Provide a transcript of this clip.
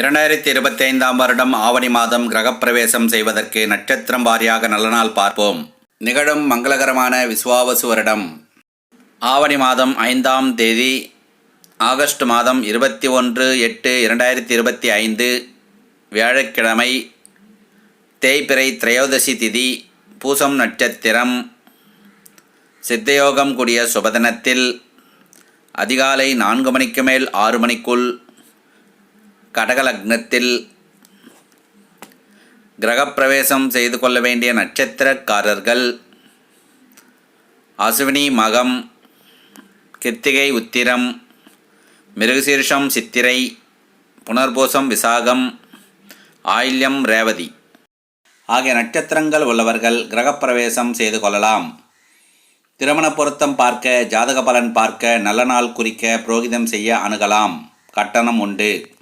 இரண்டாயிரத்தி இருபத்தி ஐந்தாம் வருடம் ஆவணி மாதம் கிரகப்பிரவேசம் செய்வதற்கு நட்சத்திரம் வாரியாக நல்ல நாள் பார்ப்போம். நிகழும் மங்களகரமான விஸ்வாவசு வருடம். ஆவணி மாதம் ஐந்தாம் தேதி ஆகஸ்ட் மாதம் இருபத்தி ஒன்று எட்டு இரண்டாயிரத்தி இருபத்தி ஐந்து வியாழக்கிழமை தேய்பிறை திரையோதசி திதி பூசம் நட்சத்திரம் சித்தயோகம் கூடிய சுபதனத்தில் அதிகாலை நான்கு மணிக்கு மேல் ஆறு மணிக்குள் கடகலக்னத்தில் கிரகப்பிரவேசம் செய்து கொள்ள வேண்டிய நட்சத்திரக்காரர்கள் அசுவினி மகம் கிருத்திகை உத்திரம் மிருகசீர்ஷம் சித்திரை புனர்பூசம் விசாகம் ஆயில்யம் ரேவதி. ஆகிய நட்சத்திரங்கள் உள்ளவர்கள் கிரகப்பிரவேசம் செய்து கொள்ளலாம். திருமண பொருத்தம் பார்க்க ஜாதக பலன் பார்க்க நல்ல நாள் குறிக்க புரோகிதம் செய்ய அணுகலாம். கட்டணம் உண்டு.